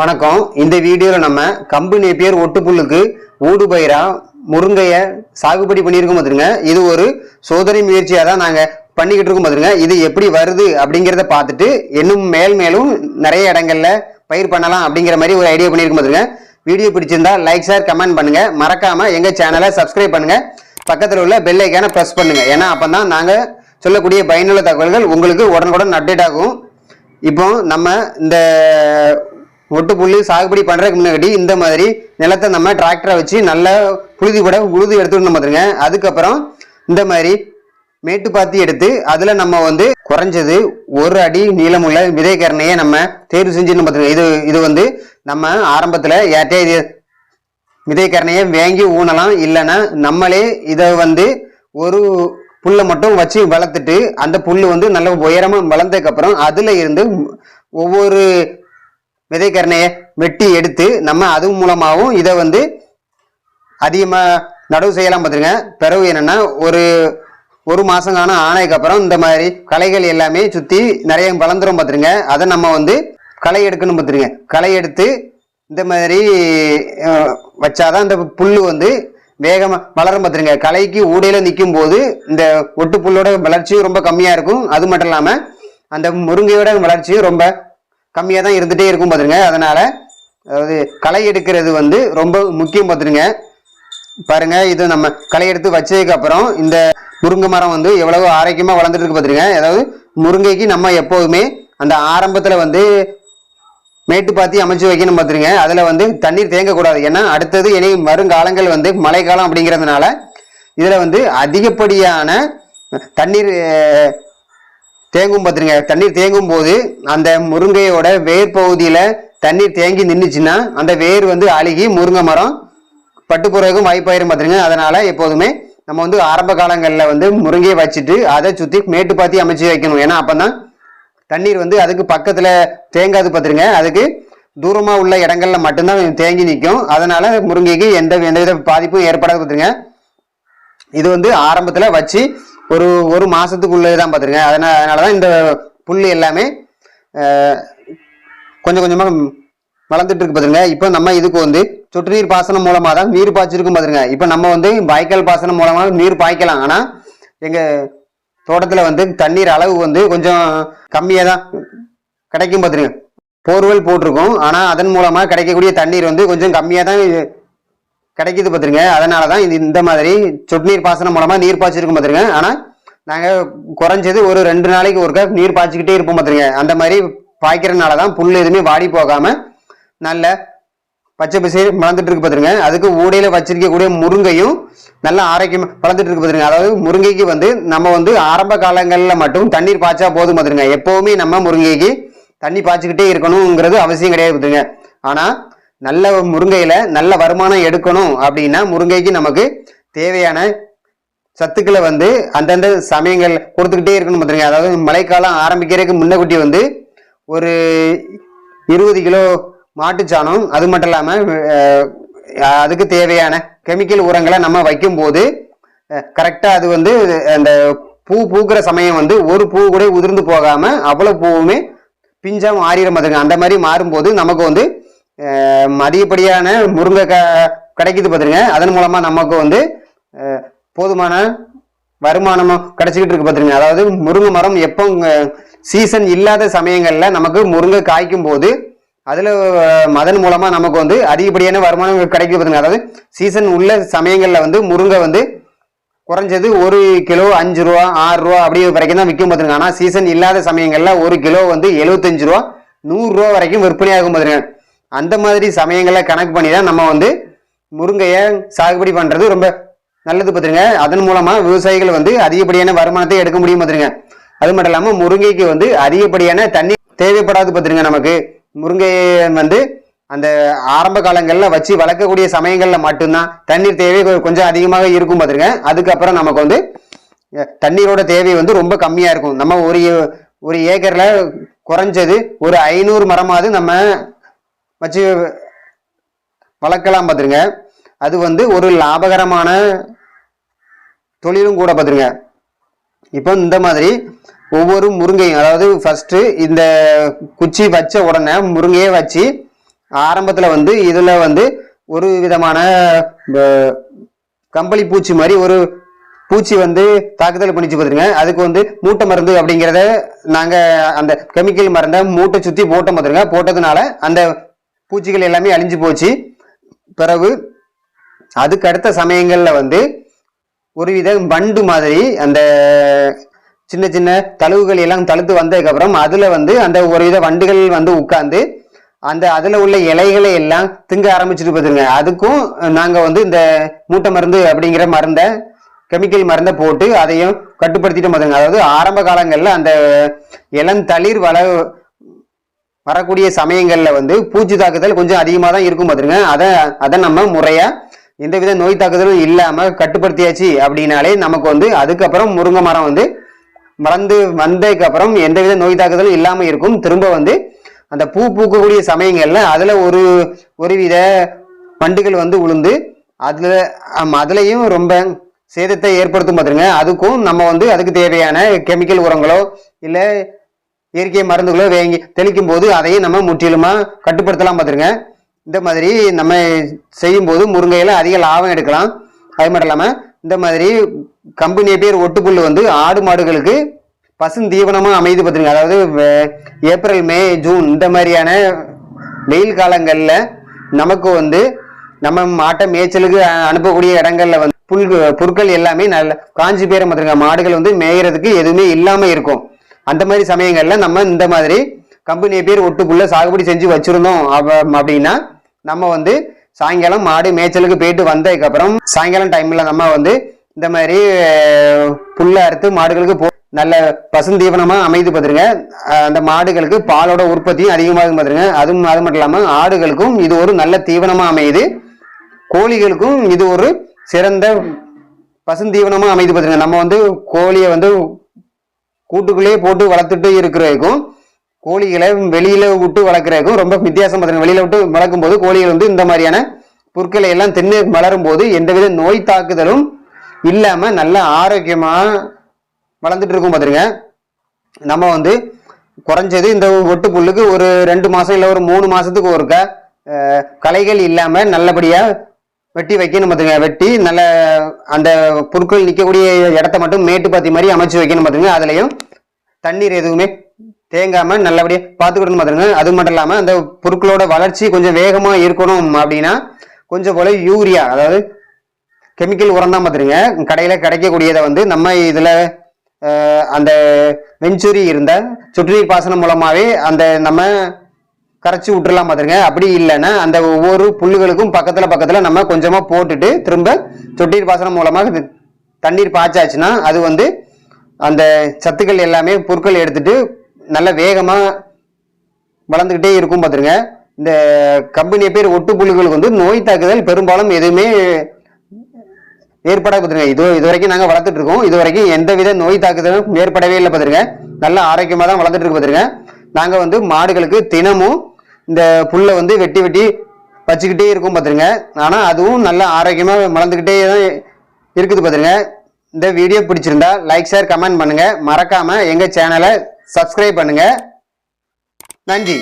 வணக்கம். இந்த வீடியோவில் நம்ம கம்பு நேப்பியர் ஒட்டுப்புல்லுக்கு ஊடு பயிரா முருங்கைய சாகுபடி பண்ணியிருக்கோம் பார்த்துருங்க இது ஒரு சோதனை முயற்சியாக தான் நாங்கள் பண்ணிக்கிட்டு இருக்கோம் பார்த்துருங்க இது எப்படி வருது அப்படிங்கிறத பார்த்துட்டு இன்னும் மேல் மேலும் நிறைய இடங்கள்ல பயிர் பண்ணலாம் அப்படிங்கிற மாதிரி ஒரு ஐடியா பண்ணியிருக்கோம் பார்த்துருங்க வீடியோ பிடிச்சிருந்தா லைக் ஷேர் கமெண்ட் பண்ணுங்க. மறக்காம எங்க சேனலை சப்ஸ்கிரைப் பண்ணுங்க. பக்கத்தில் உள்ள பெல் ஐக்கானை ப்ரெஸ் பண்ணுங்க. ஏன்னா அப்பதான் நாங்கள் சொல்லக்கூடிய பயனுள்ள தகவல்கள் உங்களுக்கு உடனுக்குடன் அப்டேட் ஆகும். இப்போ நம்ம இந்த ஒட்டு புல்லு சாகுபடி பண்ணுறதுக்கு முன்னாடி இந்த மாதிரி நிலத்தை நம்ம டிராக்டரை வச்சு நல்லா புழுதி கூட உழுது எடுத்துக்கணும் பார்த்துருங்க அதுக்கப்புறம் இந்த மாதிரி மேட்டு பாத்தி எடுத்து அதில் நம்ம வந்து குறைஞ்சது ஒரு அடி நீளமுள்ள விதைக்கரணையை நம்ம தேர்வு செஞ்சுன்னு பார்த்துருங்க இது இது வந்து நம்ம ஆரம்பத்தில் யார்ட்டே இது விதைக்கரணையை வாங்கி ஊனலாம் இல்லைன்னா நம்மளே இதை வந்து ஒரு புல்லை மட்டும் வச்சு வளர்த்துட்டு அந்த புல் வந்து நல்ல உயரமாக வளர்ந்ததுக்கப்புறம் அதில் இருந்து ஒவ்வொரு விதைக்கரணையை வெட்டி எடுத்து நம்ம அது மூலமாகவும் இதை வந்து அதிகமாக நடவு செய்யலாம் பார்த்துருங்க. பிறகு என்னன்னா ஒரு ஒரு மாதம் காணும் ஆனதுக்கு அப்புறம் இந்த மாதிரி களைகள் எல்லாமே சுற்றி நிறைய வளர்ந்துரும் பார்த்துருங்க. அதை நம்ம வந்து களை எடுக்கணும் பார்த்துருங்க. களை எடுத்து இந்த மாதிரி வச்சாதான் இந்த புல் வந்து வேகமாக வளரும் பார்த்துருங்க. களைக்கு ஊடையில் நிற்கும் போது இந்த ஒட்டு புல்லோட வளர்ச்சியும் ரொம்ப கம்மியாக இருக்கும். அது மட்டும் இல்லாமல் அந்த முருங்கையோட வளர்ச்சியும் ரொம்ப கம்மியாக தான் இருந்துகிட்டே இருக்கும் பார்த்துருங்க அதனால் அதாவது களை எடுக்கிறது வந்து ரொம்ப முக்கியம் பார்த்துருங்க பாருங்க இது நம்ம களை எடுத்து வச்சதுக்கப்புறம் இந்த முருங்கை மரம் வந்து எவ்வளவு ஆரோக்கியமாக வளர்ந்துட்டு இருக்கு அதாவது முருங்கைக்கு நம்ம எப்போதுமே அந்த ஆரம்பத்தில் வந்து மேட்டு பாத்தி அமைச்சு வைக்கணும் பார்த்துருங்க அதில் வந்து தண்ணீர் தேங்கக்கூடாது. ஏன்னா அடுத்தது இனி வருங்காலங்கள் வந்து மழைக்காலம் அப்படிங்கிறதுனால இதில் வந்து அதிகப்படியான தண்ணீர் தேங்கும் பார்த்துருங்க தண்ணீர் தேங்கும் போது அந்த முருங்கையோட வேர் பகுதியில் தண்ணீர் தேங்கி நின்றுச்சுன்னா அந்த வேர் வந்து அழுகி முருங்கை மரம் பட்டு வாய்ப்பாயிரும் பார்த்துருங்க அதனால் எப்போதுமே நம்ம வந்து ஆரம்ப காலங்களில் வந்து முருங்கையை வச்சுட்டு அதை சுற்றி மேட்டு பாத்தி அமைச்சு வைக்கணும். ஏன்னா அப்பதான் தண்ணீர் வந்து அதுக்கு பக்கத்தில் தேங்காது பார்த்துருங்க அதுக்கு தூரமாக உள்ள இடங்களில் மட்டும்தான் தேங்கி நிற்கும் அதனால் முருங்கைக்கு எந்த எந்தவித பாதிப்பும் ஏற்படாது பார்த்துருங்க இது வந்து ஆரம்பத்தில் வச்சு ஒரு ஒரு மாசத்துக்குள்ளே தான் பார்த்துருங்க அதனால அதனாலதான் இந்த புல் எல்லாமே கொஞ்சம் கொஞ்சமாக வளர்ந்துட்டு இருக்கு பாத்துருங்க இப்போ நம்ம இதுக்கு வந்து சொட்டு நீர் பாசனம் மூலமாக தான் நீர் பாய்ச்சிருக்கும் பாத்துருங்க இப்போ நம்ம வந்து வாய்க்கால் பாசனம் மூலமாக நீர் பாய்க்கலாம். ஆனால் எங்கள் தோட்டத்தில் வந்து தண்ணீர் அளவு வந்து கொஞ்சம் கம்மியாக தான் கிடைக்கும் பார்த்துருங்க போர்வெல் போட்டிருக்கோம். ஆனால் அதன் மூலமாக கிடைக்கக்கூடிய தண்ணீர் வந்து கொஞ்சம் கம்மியாக தான் கிடைக்குது பார்த்துருங்க அதனால தான் இது இந்த மாதிரி சொட்டு நீர் பாசனம் மூலமாக நீர் பாய்ச்சிருக்கும் பார்த்துருங்க ஆனால் நாங்கள் குறைஞ்சது ஒரு ரெண்டு நாளைக்கு ஒருக்கா நீர் பாய்ச்சிக்கிட்டே இருப்போம் பார்த்துருங்க அந்த மாதிரி பாய்க்கிறதுனால தான் புல் எதுவுமே வாடி போகாமல் நல்ல பச்சை பசேர் வளர்ந்துட்டு இருக்கு பார்த்துருங்க அதுக்கு ஊடையில் வச்சிருக்கக்கூடிய முருங்கையும் நல்ல ஆரோக்கியம் வளர்ந்துட்டு இருக்கு பார்த்துருங்க அதாவது முருங்கைக்கு வந்து நம்ம வந்து ஆரம்ப காலங்களில் மட்டும் தண்ணீர் பாய்ச்சா போதும் பார்த்துருங்க எப்போவுமே நம்ம முருங்கைக்கு தண்ணி பாய்ச்சிக்கிட்டே இருக்கணுங்கிறது அவசியம் கிடையாது பார்த்துருங்க ஆனால் நல்ல முருங்கையில நல்ல வருமானம் எடுக்கணும் அப்படின்னா முருங்கைக்கு நமக்கு தேவையான சத்துக்களை வந்து அந்தந்த சமயங்கள் கொடுத்துக்கிட்டே இருக்கணும் பார்த்துருங்க அதாவது மழைக்காலம் ஆரம்பிக்கிறதுக்கு முன்னக்குட்டி வந்து ஒரு இருபது கிலோ மாட்டுச்சாணம் அது மட்டும் இல்லாமல் அதுக்கு தேவையான கெமிக்கல் உரங்களை நம்ம வைக்கும்போது கரெக்டாக அது வந்து அந்த பூ பூக்கிற சமயம் வந்து ஒரு பூ கூட உதிர்ந்து போகாமல் அவ்வளோ பூவுமே பிஞ்சாக மாறிட மாதிரிங்க அந்த மாதிரி மாறும்போது நமக்கு வந்து அதிகப்படியான முருங்கை க கிடைக்குது பார்த்துருங்க அதன் மூலமாக நமக்கு வந்து போதுமான வருமானமும் கிடைச்சிக்கிட்டு இருக்கு பார்த்துருங்க அதாவது முருங்கை மரம் எப்போ சீசன் இல்லாத சமயங்களில் நமக்கு முருங்கை காய்க்கும் போது அதில் அதன் மூலமாக நமக்கு வந்து அதிகப்படியான வருமானம் கிடைக்கும் பார்த்துங்க அதாவது சீசன் உள்ள சமயங்களில் வந்து முருங்கை வந்து குறைஞ்சது ஒரு கிலோ அஞ்சு ரூபா ஆறு ரூபா அப்படி வரைக்கும் தான் விற்கும் பார்த்துருங்க ஆனால் சீசன் இல்லாத சமயங்களில் ஒரு கிலோ வந்து எழுபத்தஞ்சு ரூபா நூறுரூவா வரைக்கும் விற்பனையாகும் பார்த்துருங்க அந்த மாதிரி சமயங்களை கணக்கு பண்ணி தான் நம்ம வந்து முருங்கையை சாகுபடி பண்ணுறது ரொம்ப நல்லது பார்த்துருங்க. அதன் மூலமாக விவசாயிகள் வந்து அதிகப்படியான வருமானத்தை எடுக்க முடியும் பார்த்துருங்க. அது மட்டும் இல்லாமல் முருங்கைக்கு வந்து அதிகப்படியான தண்ணி தேவைப்படாது பார்த்துருங்க நமக்கு. முருங்கையை வந்து அந்த ஆரம்ப காலங்களில் வச்சு வளர்க்கக்கூடிய சமயங்களில் மட்டும்தான் தண்ணீர் தேவை கொஞ்சம் அதிகமாக இருக்கும் பார்த்துருங்க. அதுக்கப்புறம் நமக்கு வந்து தண்ணீரோட தேவை வந்து ரொம்ப கம்மியாக இருக்கும். நம்ம ஒரு ஏ- ஒரு ஏக்கரில் குறைஞ்சது ஒரு ஐநூறு மரமாவது நம்ம வச்சு வளர்க்கலாம் பார்த்துருங்க. அது வந்து ஒரு லாபகரமான தொழிலும் கூட பார்த்துருங்க. இப்போ இந்த மாதிரி ஒவ்வொரு முருங்கையும் அதாவது ஃபஸ்ட்டு இந்த குச்சி வச்ச உடனே முருங்கையை வச்சு ஆரம்பத்தில் வந்து இதில் வந்து ஒரு விதமான கம்பளி பூச்சி மாதிரி ஒரு பூச்சி வந்து தாக்குதல் பண்ணிச்சு பார்த்துருங்க. அதுக்கு வந்து மூட்டை மருந்து அப்படிங்கிறத நாங்கள் அந்த கெமிக்கல் மருந்தை மூட்டை சுற்றி போட்டோம் பார்த்துருங்க. போட்டதுனால அந்த பூச்சிகள் எல்லாமே அழிஞ்சு போச்சு. பிறகு அதுக்கு அடுத்த சமயங்களில் வந்து ஒருவித வண்டு மாதிரி அந்த சின்ன சின்ன தழுவுகள் எல்லாம் தழுத்து வந்ததுக்கப்புறம் அதில் வந்து அந்த ஒருவித வண்டுகள் வந்து உட்கார்ந்து அந்த அதில் உள்ள இலைகளை எல்லாம் திங்க ஆரம்பிச்சுட்டு பார்த்துருங்க அதுக்கும் நாங்கள் வந்து இந்த மூட்டை மருந்து அப்படிங்கிற மருந்தை கெமிக்கல் மருந்தை போட்டு அதையும் கட்டுப்படுத்திட்டு பார்த்துங்க அதாவது ஆரம்ப காலங்களில் அந்த இளந்தளிர் வள வரக்கூடிய சமயங்களில் வந்து பூச்சி தாக்குதல் கொஞ்சம் அதிகமாக தான் இருக்கும் பார்த்துருங்க அதை அதை நம்ம முறையாக எந்தவித நோய் தாக்குதலும் இல்லாமல் கட்டுப்படுத்தியாச்சு அப்படின்னாலே நமக்கு வந்து அதுக்கப்புறம் முருங்கை மரம் வந்து வளர்ந்து வந்ததுக்கப்புறம் எந்தவித நோய் தாக்குதலும் இல்லாமல் இருக்கும். திரும்ப வந்து அந்த பூ பூக்கக்கூடிய சமயங்களில் அதில் ஒரு ஒருவித வண்டுகள் வந்து உளுந்து அதில் அதுலேயும் ரொம்ப சேதத்தை ஏற்படுத்தும் பார்த்துருங்க அதுக்கும் நம்ம வந்து அதுக்கு தேவையான கெமிக்கல் உரங்களோ இல்லை இயற்கை மருந்துகளோ வேங்கி தெளிக்கும் போது அதையும் நம்ம முற்றிலுமா கட்டுப்படுத்தலாம் பார்த்துருங்க. இந்த மாதிரி நம்ம செய்யும்போது முருங்கையில அதிக லாபம் எடுக்கலாம். அது மட்டும் இல்லாமல் இந்த மாதிரி கம்பெனி பேர் ஒட்டுப்புல் வந்து ஆடு மாடுகளுக்கு பசுந்தீவனமாக அமைது பார்த்துருங்க. அதாவது ஏப்ரல் மே ஜூன் இந்த மாதிரியான வெயில் காலங்களில் நமக்கு வந்து நம்ம மாட்டை மேய்ச்சலுக்கு அனுப்பக்கூடிய இடங்கள்ல வந்து புல் புற்கள் எல்லாமே நல்ல காஞ்சி பேரம் பார்த்துருங்க. மாடுகள் வந்து மேயறதுக்கு எதுவுமே இல்லாமல் இருக்கும். அந்த மாதிரி சமயங்கள்ல நம்ம இந்த மாதிரி கம்பெனி பேர் ஒட்டுக்குள்ள சாகுபடி செஞ்சு வச்சிருந்தோம். அப்படின்னா நம்ம வந்து சாயங்காலம் மாடு மேய்ச்சலுக்கு போயிட்டு வந்ததுக்கப்புறம் சாயங்காலம் டைம்ல நம்ம வந்து இந்த மாதிரி புல்ல புல்லை அறுத்து மாடுகளுக்கு போ நல்ல பசுந்தீவனமா அமைத்து பார்த்துருங்க. அந்த மாடுகளுக்கு பாலோட உற்பத்தியும் அதிகமாக பார்த்துருங்க. அதுவும் அது மட்டும் இல்லாமல் ஆடுகளுக்கும் இது ஒரு நல்ல தீவனமா அமையுது. கோழிகளுக்கும் இது ஒரு சிறந்த பசுந்தீவனமா அமைத்து பார்த்துருங்க. நம்ம வந்து கோழியை வந்து கூட்டுக்குள்ளேயே போட்டு வளர்த்துட்டு இருக்கிறதுக்கும் கோழிகளை வெளியில விட்டு வளர்க்குறதுக்கும் ரொம்ப வித்தியாசம் பார்த்தீங்கன்னா வெளியில விட்டு வளர்க்கும் போது கோழிகள் வந்து இந்த மாதிரியான புற்களை எல்லாம் தின்னு வளரும் போது எந்தவித நோய் தாக்குதலும் இல்லாம நல்ல ஆரோக்கியமா வளர்ந்துட்டு இருக்கும் பார்த்துருங்க நம்ம வந்து குறைஞ்சது இந்த ஒட்டு புல்லுக்கு ஒரு ரெண்டு மாசம் இல்லை ஒரு மூணு மாசத்துக்கு ஒருக்க கலைகள் களைகள் இல்லாம நல்லபடியா வெட்டி வைக்கணும் பார்த்துங்க வெட்டி நல்ல அந்த பொருட்கள் நிற்கக்கூடிய இடத்த மட்டும் மேட்டு பாத்தி மாதிரி அமைச்சு வைக்கணும் பார்த்துங்க அதுலேயும் தண்ணீர் எதுவுமே தேங்காம நல்லபடியாக பார்த்துக்கிடணும் பார்த்துங்க அது மட்டும் இல்லாமல் அந்த பொருட்களோட வளர்ச்சி கொஞ்சம் வேகமாக இருக்கணும் அப்படின்னா கொஞ்சம் போல யூரியா அதாவது கெமிக்கல் உரம் தான் பார்த்துருங்க கடையில் கிடைக்கக்கூடியதை வந்து நம்ம இதில் அந்த வெஞ்சூரி இருந்த சொட்டுநீர் பாசனம் மூலமாகவே அந்த நம்ம கரைச்சி விட்டுலாம் பார்த்துருங்க அப்படி இல்லைன்னா அந்த ஒவ்வொரு புல்லுகளுக்கும் பக்கத்தில் பக்கத்தில் நம்ம கொஞ்சமாக போட்டுட்டு திரும்ப சொட்டீர் பாசனம் மூலமாக தண்ணீர் பாய்ச்சாச்சுன்னா அது வந்து அந்த சத்துக்கள் எல்லாமே பொருட்கள் எடுத்துட்டு நல்ல வேகமாக வளர்ந்துக்கிட்டே இருக்கும் பார்த்துருங்க இந்த கம்பெனி பேர் ஒட்டு புல்லுகளுக்கு வந்து நோய் தாக்குதல் பெரும்பாலும் எதுவுமே ஏற்படாது பார்த்துருங்க இது இது வரைக்கும் நாங்கள் வளர்த்துட்டு இருக்கோம். இது வரைக்கும் எந்தவித நோய் தாக்குதலும் ஏற்படவே இல்லை பார்த்துருங்க நல்ல ஆரோக்கியமாக தான் வளர்த்துட்டு இருக்கு பார்த்துருங்க நாங்கள் வந்து மாடுகளுக்கு தினமும் இந்த புல்லை வந்து வெட்டி வெட்டி வச்சுக்கிட்டே இருக்கும் பார்த்துருங்க ஆனால் அதுவும் நல்ல ஆரோக்கியமாக வளர்ந்துக்கிட்டே தான் இருக்குது பார்த்துருங்க இந்த வீடியோ பிடிச்சிருந்தா லைக் ஷேர் கமெண்ட் பண்ணுங்கள் மறக்காமல் எங்கள் சேனலை சப்ஸ்கிரைப் பண்ணுங்கள் நன்றி.